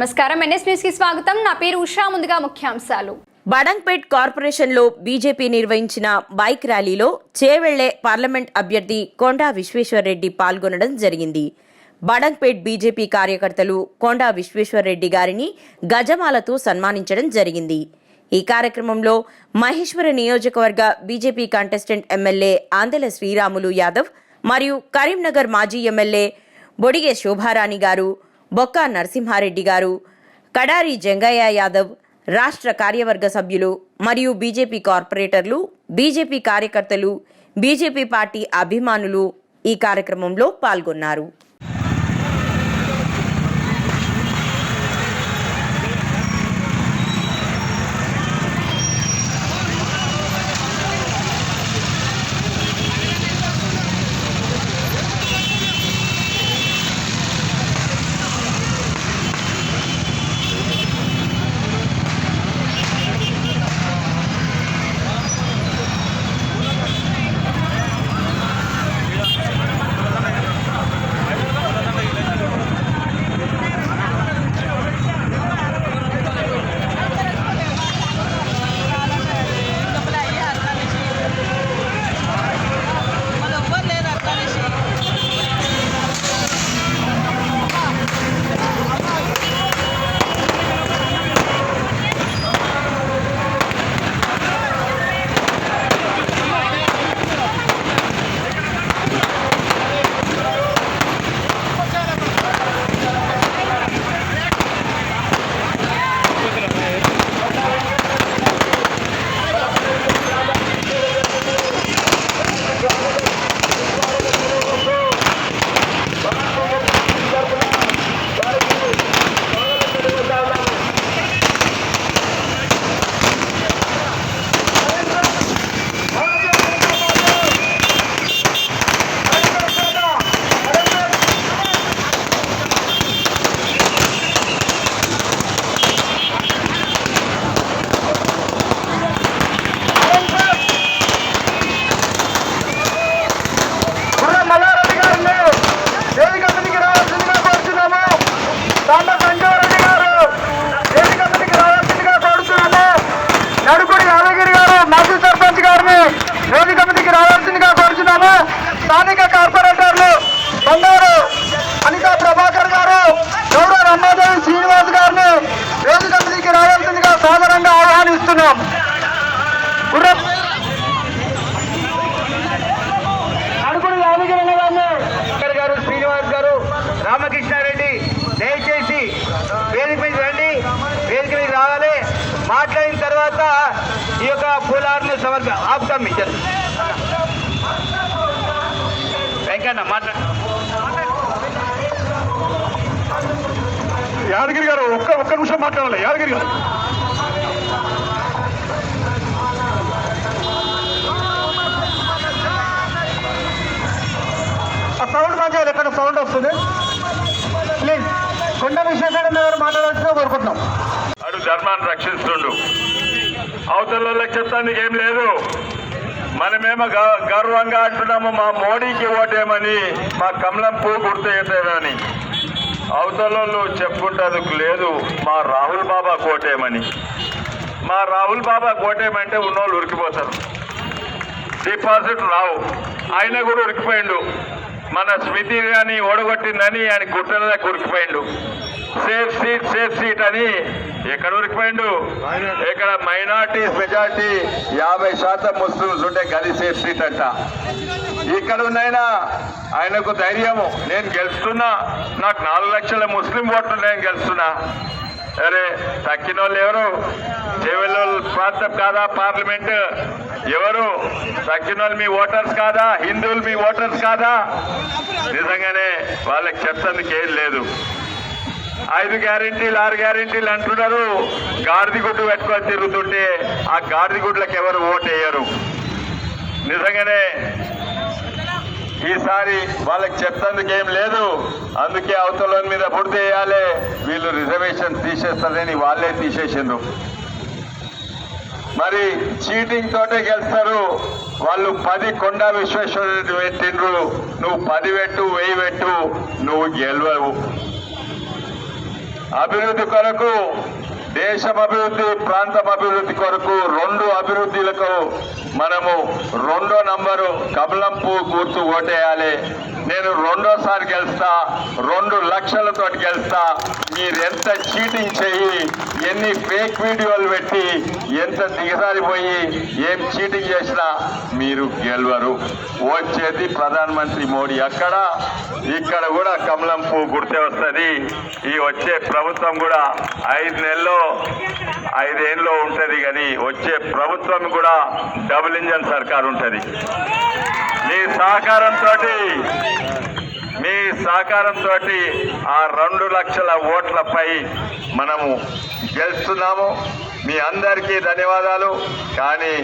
నమస్కారం. ఎన్ఎస్ న్యూస్కి స్వాగతం. నా పేరు ఉషా. ముందుగా ముఖ్యాంశాలు. బడంగ్పేట్ కార్పొరేషన్లో బీజేపీ నిర్వహించిన బైక్ ర్యాలీలో చేవెళ్ళే పార్లమెంట్ అభ్యర్థి కొండా విశ్వేశ్వర్రెడ్డి పాల్గొనడం జరిగింది. బడంగ్పేట్ బీజేపీ కార్యకర్తలు కొండా విశ్వేశ్వర్రెడ్డి గారిని గజమాలతో సన్మానించడం జరిగింది. ఈ కార్యక్రమంలో మహేశ్వర నియోజకవర్గ BJP contestant MLA Andela Sriramulu Yadav మరియు కరీంనగర్ మాజీ ఎమ్మెల్యే బొడిగే శోభారాణి గారు బొక్కా నరసింహారెడ్డి గారు కడారి జంగయ్య యాదవ్ రాష్ట్ర కార్యవర్గ సభ్యులు మరియు బీజేపీ కార్పొరేటర్లు బీజేపీ కార్యకర్తలు బీజేపీ పార్టీ అభిమానులు ఈ కార్యక్రమంలో పాల్గొన్నారు. మాట్లాడిన తర్వాత ఈ యొక్క పూలార్ని సమర్ప ఆపుతాం మీ చేత వెంకన్న మాట్లాడు యాదగిరి గారు ఒక్క ఒక్క నిమిషం మాట్లాడాలి. యాదగిరి గారు. ఆ సౌండ్ కొంచెం ఎక్కడ సౌండ్ వస్తుంది? ప్లీజ్ కొండ విశ్వేశ్వరం గారు మాట్లాడాల్సిన కోరుకుంటున్నాం. ధర్మాన్ని రక్షిస్తుండు. అవతల వాళ్ళకి చెప్తానికి ఏం లేదు. మనమేమో గ- గర్వంగా అంటున్నాము మా మోడీకి ఓటేమని మా కమలం పువ్వు గుర్తేయటమని అవతలలో చెప్పుకుంటందుకు లేదు మా రాహుల్ బాబా కోటేమని. మా రాహుల్ బాబా కోటేమంటే ఉన్నోళ్ళు ఉరికిపోతారు. డిపాజిట్ రావు. ఆయన కూడా ఉరికిపోయిండు. మన స్మృతి కానీ ఓడగొట్టిందని ఆయన గుట్టల ఉరికిపోయిండు. సేఫ్ సీట్ సేఫ్ సీట్ అని ఎక్కడ ఉరికిపోయిండు? ఇక్కడ మైనార్టీస్ మెజార్టీ యాభై శాతం ముస్లిమ్స్ ఉంటే గది సేఫ్ సీట్ అంట. ఇక్కడ ఉన్నాయినా ఆయనకు ధైర్యము. నేను గెలుస్తున్నా. నాకు నాలుగు లక్షల ముస్లిం ఓట్లు నేను గెలుస్తున్నా. అరే తక్కిన వాళ్ళు ఎవరు? చెవెల్లోళ్ళు ప్రాంతం కాదా పార్లమెంట్? ఎవరు? తక్కిన వాళ్ళు మీ ఓటర్స్ కాదా హిందువులు మీ ఓటర్స్ కాదా? నిజంగానే వాళ్ళకి చెప్తందుకు ఏం లేదు. ఐదు గ్యారెంటీలు ఆరు గ్యారెంటీలు అంటున్నారు. గాడిది గుడ్డు పెట్టుకొని తిరుగుతుంటే ఆ గాడిది గుడ్లకు ఎవరు ఓటేయరు నిజంగానే ఈసారి వాళ్ళకి చెప్తందుకు ఏం లేదు. అందుకే అవతల మీద పూర్తి వేయాలి. వీళ్ళు రిజర్వేషన్ తీసేస్తారని వాళ్ళే తీసేసిండ్రు. మరి చీటింగ్ తోటే గెలుస్తారు. వాళ్ళు పది కొండ విశ్వేశ్వరుడు పెట్టిండ్రు. నువ్వు పది పెట్టు వెయ్యి పెట్టు నువ్వు గెలవవు. అభివృద్ధి కొరకు దేశం అభివృద్ధి ప్రాంతం అభివృద్ధి కొరకు రెండు అభివృద్ధిలకు మనము రెండో నంబరు కమలం పువ్వు గుర్తు ఓటేయాలి. నేను రెండోసారి గెలుస్తా రెండు లక్షలతో గెలుస్తా. మీరెంత చీటింగ్ చేయి ఎన్ని ఫేక్ వీడియోలు పెట్టి ఎంత దిగజారిపోయి ఏం చీటింగ్ చేసినా మీరు గెలవరు. వచ్చేది ప్రధానమంత్రి మోడీ. అక్కడ ఇక్కడ కూడా కమలం పువ్వు గుర్తే వస్తుంది. ఈ వచ్చే ప్రభుత్వం కూడా ఐదు నెలల్లో ఐదేళ్ళలో ఉంటుంది కానీ వచ్చే ప్రభుత్వం కూడా డబుల్ ఇంజన్ సర్కార్ ఉంటుంది. మీ సహకారంతో మీ సహకారంతో ఆ రెండు లక్షల ఓట్లపై మనము గెలుస్తున్నాము. మీ అందరికీ ధన్యవాదాలు. కానీ